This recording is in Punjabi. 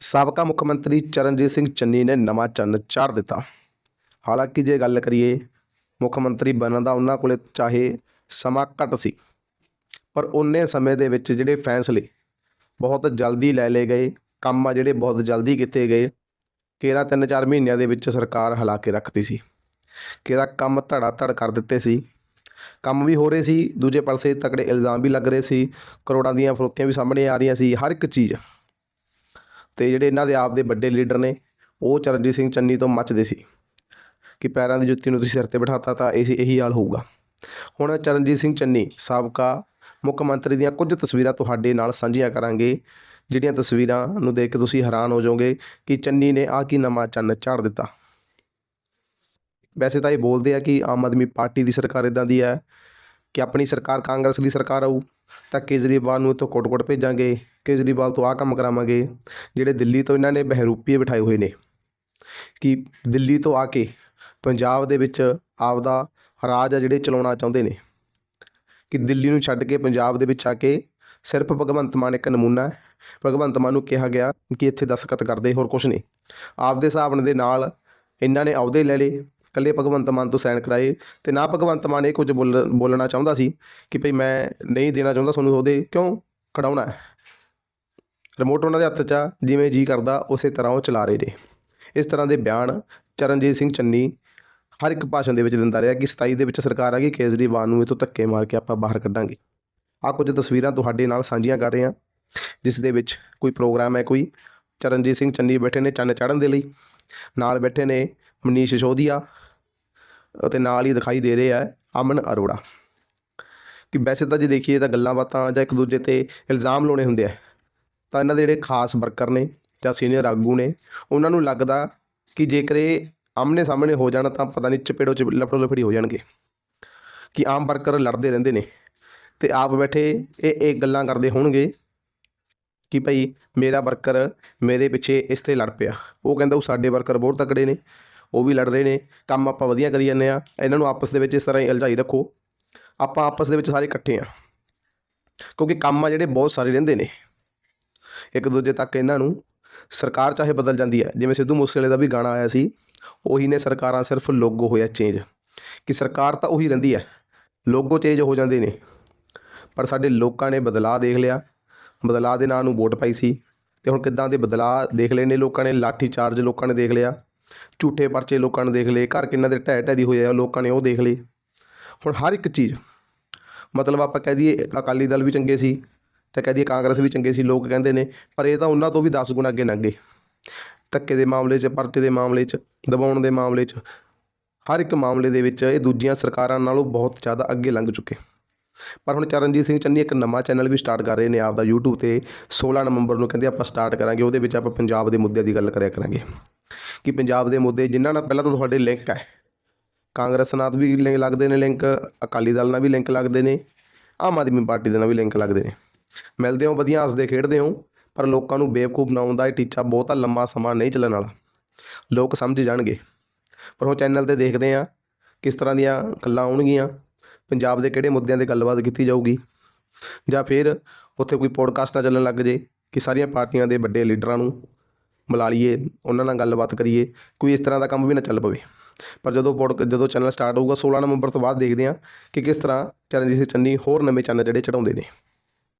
ਸਾਬਕਾ ਮੁੱਖ ਮੰਤਰੀ ਚਰਨਜੀਤ ਸਿੰਘ ਚੰਨੀ ਨੇ ਨਵਾਂ ਚੰਨ ਚਾੜ ਦਿੱਤਾ। ਹਾਲਾਂਕਿ ਜੇ ਗੱਲ ਕਰੀਏ ਮੁੱਖ ਮੰਤਰੀ ਬਣਨ ਦਾ, ਉਹਨਾਂ ਕੋਲੇ ਚਾਹੇ ਸਮਾਂ ਘੱਟ ਸੀ, ਪਰ ਉਹਨੇ ਸਮੇਂ ਦੇ ਵਿੱਚ ਜਿਹੜੇ ਫੈਸਲੇ ਬਹੁਤ ਜਲਦੀ ਲੈ ਲਏ ਗਏ, ਕੰਮ ਆ ਜਿਹੜੇ ਬਹੁਤ ਜਲਦੀ ਕੀਤੇ ਗਏ, ਕਿਹੜਾ ਤਿੰਨ ਚਾਰ ਮਹੀਨਿਆਂ ਦੇ ਵਿੱਚ ਸਰਕਾਰ ਹਿਲਾ ਕੇ ਰੱਖਤੀ ਸੀ ਕੇਰਾਂ ਕੰਮ ਧੜਾ ਧੜ ਕਰ ਦਿੱਤੇ ਸੀ, ਕੰਮ ਵੀ ਹੋ ਰਹੇ ਸੀ, ਦੂਜੇ ਪਾਸੇ ਤਕੜੇ ਇਲਜ਼ਾਮ ਵੀ ਲੱਗ ਰਹੇ ਸੀ, ਕਰੋੜਾਂ ਦੀਆਂ ਫਰੋਤੀਆਂ ਵੀ ਸਾਹਮਣੇ ਆ ਰਹੀਆਂ ਸੀ, ਹਰ ਇੱਕ ਚੀਜ਼ ਤੇ ਜਿਹੜੇ ਇਹਨਾਂ ਦੇ ਆਪ ਦੇ ਵੱਡੇ ਲੀਡਰ ਨੇ, ਉਹ ਚਰਨਜੀਤ ਸਿੰਘ ਚੰਨੀ ਤੋਂ ਮੱਚਦੇ ਸੀ ਕਿ ਪੈਰਾਂ ਦੀ ਜੁੱਤੀ ਨੂੰ ਤੁਸੀਂ ਸਿਰ ਤੇ ਬਿਠਾਤਾ ਤਾਂ ਇਹ ਇਹੀ ਹਾਲ ਹੋਊਗਾ। ਹੁਣ ਚਰਨਜੀਤ ਸਿੰਘ ਚੰਨੀ ਸਾਬਕਾ ਮੁੱਖ ਮੰਤਰੀ ਦੀਆਂ ਕੁਝ ਤਸਵੀਰਾਂ ਤੁਹਾਡੇ ਨਾਲ ਸਾਂਝੀਆਂ ਕਰਾਂਗੇ, ਜਿਹੜੀਆਂ ਤਸਵੀਰਾਂ ਨੂੰ ਦੇਖ ਕੇ ਤੁਸੀਂ ਹੈਰਾਨ ਹੋ ਜਾਓਗੇ ਕਿ ਚੰਨੀ ਨੇ ਆ ਕੀ ਨਵਾਂ ਚੰਨ ਝਾੜ ਦਿੱਤਾ। ਵੈਸੇ ਤਾਂ ਇਹ ਬੋਲਦੇ ਆ ਕਿ ਆਮ ਆਦਮੀ ਪਾਰਟੀ ਦੀ ਸਰਕਾਰ ਇਦਾਂ ਦੀ ਹੈ ਕਿ ਆਪਣੀ ਸਰਕਾਰ ਕਾਂਗਰਸ ਦੀ ਸਰਕਾਰ ਆਊ, ਤਾਂ ਕੇਜਰੀਵਾਲ ਨੂੰ ਇੱਥੋਂ ਕੋਟ-ਕੋਟ ਭੇਜਾਂਗੇ ਕੇਜਰੀਵਾਲ ਤੋਂ ਆਹ ਕੰਮ ਕਰਾਵਾਂਗੇ, ਜਿਹੜੇ ਦਿੱਲੀ ਤੋਂ ਇਹਨਾਂ ਨੇ ਬਹਿਰੂਪੀਏ ਬਿਠਾਏ ਹੋਏ ਨੇ। ਕਿ ਦਿੱਲੀ ਤੋਂ ਆ ਕੇ ਪੰਜਾਬ ਦੇ ਵਿੱਚ ਆਪਦਾ ਰਾਜ ਆ ਜਿਹੜੇ ਚਲਾਉਣਾ ਚਾਹੁੰਦੇ ਨੇ। ਕਿ ਦਿੱਲੀ ਨੂੰ ਛੱਡ ਕੇ ਪੰਜਾਬ ਦੇ ਵਿੱਚ ਆ ਕੇ ਸਿਰਫ ਭਗਵੰਤ ਮਾਨ ਇੱਕ ਨਮੂਨਾ ਹੈ। ਭਗਵੰਤ ਮਾਨ ਨੂੰ ਕਿਹਾ ਗਿਆ ਕਿ ਇੱਥੇ ਦਸਤਖਤ ਕਰਦੇ, ਹੋਰ ਕੁਝ ਨਹੀਂ। ਆਪਦੇ ਹਿਸਾਬ ਦੇ ਨਾਲ ਇਹਨਾਂ ਨੇ ਅਹੁਦੇ ਲੈ ਲਏ, ਇਕੱਲੇ ਭਗਵੰਤ ਮਾਨ ਤੋਂ ਸਾਈਨ ਕਰਾਏ ਤੇ ਨਾ ਭਗਵੰਤ ਮਾਨ ਇਹ ਕੁਝ ਬੋਲ, ਬੋਲਣਾ ਚਾਹੁੰਦਾ ਸੀ ਕਿ ਭਈ ਮੈਂ ਨਹੀਂ ਦੇਣਾ ਚਾਹੁੰਦਾ, ਤੁਹਾਨੂੰ ਉਹਦੇ ਕਿਉਂ ਕਢਾਉਣਾ ਹੈ? ਰਿਮੋਟ ਉਹਨਾਂ ਦੇ ਹੱਥ 'ਚ ਆ, ਜਿਵੇਂ ਜੀ ਕਰਦਾ, ਉਸੇ ਤਰ੍ਹਾਂ ਉਹ ਚਲਾ ਰਹੇ ਨੇ। ਇਸ ਤਰ੍ਹਾਂ ਦੇ ਬਿਆਨ ਚਰਨਜੀਤ ਸਿੰਘ ਚੰਨੀ ਹਰ ਇੱਕ ਭਾਸ਼ਣ ਦੇ ਵਿੱਚ ਦਿੰਦਾ ਰਿਹਾ ਕਿ 27 ਦੇ ਵਿੱਚ ਸਰਕਾਰ ਆ ਗਈ, ਕੇਜਰੀਵਾਲ ਨੂੰ ਇਹ ਤੋਂ ਧੱਕੇ ਮਾਰ ਕੇ ਆਪਾਂ ਬਾਹਰ ਕੱਢਾਂਗੇ। ਆ ਕੁਝ ਤਸਵੀਰਾਂ ਤੁਹਾਡੇ ਨਾਲ ਸਾਂਝੀਆਂ ਕਰ ਰਹੇ ਹਾਂ, ਜਿਸ ਦੇ ਵਿੱਚ ਕੋਈ ਪ੍ਰੋਗਰਾਮ ਹੈ, ਕੋਈ ਚਰਨਜੀਤ ਸਿੰਘ ਚੰਨੀ ਬੈਠੇ ਨੇ ਚੰਨ ਚੜ੍ਹਨ ਦੇ ਲਈ। ਨਾਲ ਬੈਠੇ ਨੇ ਮਨੀਸ਼ ਸੋਧੀਆ ਅਤੇ ਨਾਲ ਹੀ ਦਿਖਾਈ ਦੇ ਰਹੇ ਆ ਅਮਨ ਅਰੋੜਾ। ਕਿ ਵੈਸੇ ਤਾਂ ਜੇ ਦੇਖੀਏ ਤਾਂ ਗੱਲਾਂ ਬਾਤਾਂ ਜਾਂ ਇੱਕ ਦੂਜੇ ਤੇ ਇਲਜ਼ਾਮ ਲਾਉਣੇ ਹੁੰਦੇ ਆ। ਤਾਂ ਇਹਨਾਂ ਦੇ ਜਿਹੜੇ ਖਾਸ ਵਰਕਰ ਨੇ ਜਾਂ ਸੀਨੀਅਰ ਆਗੂ ਨੇ, ਉਹਨਾਂ ਨੂੰ ਲੱਗਦਾ ਕਿ ਜੇਕਰ ਇਹ ਆਮਨੇ ਸਾਹਮਣੇ ਹੋ ਜਾਣ ਤਾਂ ਪਤਾ ਨਹੀਂ ਚਪੇੜੋ ਚ ਲਫੜੋ ਲਫੜੀ ਹੋ ਜਾਣਗੇ ਕਿ ਆਮ ਵਰਕਰ ਲੜਦੇ ਰਹਿੰਦੇ ਨੇ ਤੇ ਆਪ ਬੈਠੇ ਇਹ ਇਹ ਗੱਲਾਂ ਕਰਦੇ ਹੋਣਗੇ ਕਿ ਭਾਈ ਮੇਰਾ ਵਰਕਰ ਮੇਰੇ ਪਿੱਛੇ ਇਸ ਤੇ ਲੜ ਪਿਆ। ਉਹ ਕਹਿੰਦਾ, ਉਹ ਸਾਡੇ ਵਰਕਰ ਬਹੁਤ ਤਕੜੇ ਨੇ, ਉਹ ਵੀ ਲੜ ਰਹੇ ਨੇ, ਕੰਮ ਆਪਾਂ ਵਧੀਆ ਕਰੀ ਜਾਂਦੇ ਆ ਇਹਨਾਂ ਨੂੰ ਆਪਸ ਦੇ ਵਿੱਚ ਇਸ ਤਰ੍ਹਾਂ ਹੀ ਉਲਝਾਈ ਰੱਖੋ। ਆਪਾਂ ਆਪਸ ਦੇ ਵਿੱਚ ਸਾਰੇ ਇਕੱਠੇ ਆ ਕਿਉਂਕਿ ਕੰਮ ਆ ਜਿਹੜੇ ਬਹੁਤ ਸਾਰੇ ਰਹਿੰਦੇ ਨੇ। ਇੱਕ ਦੂਜੇ ਤੱਕ ਇਹਨਾਂ ਨੂੰ ਸਰਕਾਰ ਚਾਹੇ ਬਦਲ ਜਾਂਦੀ ਹੈ। ਜਿਵੇਂ ਸਿੱਧੂ ਮੂਸੇਵਾਲੇ ਦਾ ਵੀ ਗਾਣਾ ਆਇਆ ਸੀ, ਉਹੀ ਨੇ ਸਰਕਾਰਾਂ ਸਿਰਫ ਲੋਗੋ ਹੋਇਆ ਚੇਂਜ ਕਿ ਸਰਕਾਰ ਤਾਂ ਉਹੀ ਰਹਿੰਦੀ ਹੈ। ਲੋਗੋ ਚੇਂਜ ਹੋ ਜਾਂਦੇ ਨੇ। ਪਰ ਸਾਡੇ ਲੋਕਾਂ ਨੇ ਬਦਲਾਅ ਦੇਖ ਲਿਆ। ਬਦਲਾਅ ਦੇ ਨਾਂ ਨੂੰ ਵੋਟ ਪਾਈ ਸੀ। ਤੇ ਹੁਣ ਕਿੱਦਾਂ ਦੇ ਬਦਲਾਅ ਦੇਖ ਲਏ ਨੇ ਲੋਕਾਂ ਨੇ? ਲਾਠੀ ਚਾਰਜ ਲੋਕਾਂ ਨੇ ਦੇਖ ਲਿਆ। ਝੂਠੇ ਪਰਚੇ ਲੋਕਾਂ ਨੇ ਦੇਖ ਲਏ। ਘਰ ਕਿੰਨਾ ਦੇ ਢਹਿ ਢਹਿ ਦੀ ਹੋਏ ਆ, ਲੋਕਾਂ ਨੇ ਉਹ ਦੇਖ ਲਏ। ਹੁਣ ਹਰ ਇੱਕ ਚੀਜ਼, ਮਤਲਬ ਆਪਾਂ ਕਹਿ ਦਈਏ ਅਕਾਲੀ ਦਲ ਵੀ ਚੰਗੇ ਸੀ। ਤੇ ਕਹਿ ਦਈਏ ਕਾਂਗਰਸ ਵੀ ਚੰਗੇ ਸੀ, ਲੋਕ ਕਹਿੰਦੇ ਨੇ, ਪਰ ਇਹ ਤਾਂ ਉਹਨਾਂ ਤੋਂ ਵੀ 10 ਗੁਣਾ ਅੱਗੇ ਲੰਘ ਗਏ। ਧੱਕੇ ਦੇ ਮਾਮਲੇ 'ਚ, ਪਰਚੇ ਦੇ ਮਾਮਲੇ 'ਚ, ਦਬਾਉਣ ਦੇ ਮਾਮਲੇ 'ਚ, ਹਰ ਇੱਕ ਮਾਮਲੇ ਦੇ ਵਿੱਚ ਇਹ ਦੂਜੀਆਂ ਸਰਕਾਰਾਂ ਨਾਲੋਂ ਬਹੁਤ ਜ਼ਿਆਦਾ ਅੱਗੇ ਲੰਘ ਚੁੱਕੇ। ਪਰ ਹੁਣ ਚਰਨਜੀਤ ਸਿੰਘ ਚੰਨੀ ਇੱਕ ਨਵਾਂ ਚੈਨਲ ਵੀ ਸਟਾਰਟ ਕਰ ਰਹੇ ਨੇ ਆਪਦਾ YouTube ਤੇ 16 ਨਵੰਬਰ ਨੂੰ ਕਹਿੰਦੇ ਆਪਾਂ ਸਟਾਰਟ ਕਰਾਂਗੇ, ਉਹਦੇ ਵਿੱਚ ਆਪਾਂ ਪੰਜਾਬ ਦੇ ਮੁੱਦਿਆਂ ਦੀ ਗੱਲ ਕਰਿਆ ਕਰਾਂਗੇ। ਕਿ ਪੰਜਾਬ ਦੇ ਮੁੱਦੇ, ਜਿਨ੍ਹਾਂ ਨਾਲ ਪਹਿਲਾਂ ਤਾਂ ਤੁਹਾਡੇ ਲਿੰਕ ਹੈ। ਕਾਂਗਰਸ ਨਾਲ ਵੀ ਲਿੰਕ ਲੱਗਦੇ ਨੇ ਲਿੰਕ ਅਕਾਲੀ ਦਲ ਨਾਲ ਵੀ ਲਿੰਕ ਲੱਗਦੇ ਨੇ, ਆਮ ਆਦਮੀ ਪਾਰਟੀ ਦੇ ਨਾਲ ਵੀ ਲਿੰਕ ਲੱਗਦੇ ਨੇ। ਮਿਲਦੇ ਹੋ, ਵਧੀਆ ਹੱਸਦੇ, ਖੇਡਦੇ ਹੋ, ਪਰ ਲੋਕਾਂ ਨੂੰ ਬੇਵਕੂਫ ਬਣਾਉਣ ਦਾ ਇਹ ਟੀਚਾ ਬਹੁਤਾ ਲੰਮਾ ਸਮਾਂ ਨਹੀਂ ਚੱਲਣ ਵਾਲਾ। ਲੋਕ ਸਮਝ ਜਾਣਗੇ। ਪਰ ਉਹ ਚੈਨਲ ਤੇ ਦੇਖਦੇ ਆ ਕਿਸ ਤਰ੍ਹਾਂ ਦੀਆਂ ਗੱਲਾਂ ਆਉਣਗੀਆਂ, ਪੰਜਾਬ ਦੇ ਕਿਹੜੇ ਮੁੱਦਿਆਂ 'ਤੇ ਗੱਲਬਾਤ ਕੀਤੀ ਜਾਊਗੀ, ਜਾਂ ਫਿਰ ਉੱਥੇ ਕੋਈ ਪੋਡਕਾਸਟ ਨਾ ਚੱਲਣ ਲੱਗ ਜੇ ਕਿ ਸਾਰੀਆਂ ਪਾਰਟੀਆਂ ਦੇ ਵੱਡੇ ਲੀਡਰਾਂ ਨੂੰ ਬੁਲਾ ਲਈਏ, ਉਹਨਾਂ ਨਾਲ ਗੱਲਬਾਤ ਕਰੀਏ, ਕੋਈ ਇਸ ਤਰ੍ਹਾਂ ਦਾ ਕੰਮ ਵੀ ਨਾ ਚੱਲ ਪਵੇ। ਪਰ ਜਦੋਂ ਪੋਡ, ਜਦੋਂ ਚੈਨਲ ਸਟਾਰਟ ਹੋਊਗਾ 16 ਨਵੰਬਰ ਤੋਂ ਬਾਅਦ ਦੇਖਦੇ ਹਾਂ ਕਿ ਕਿਸ ਤਰ੍ਹਾਂ ਚਰਨਜੀਤ ਸਿੰਘ ਚੰਨੀ ਹੋਰ ਨਵੇਂ ਚੈਨਲ ਜਿਹੜੇ ਚੜਾਉਂਦੇ ਨੇ।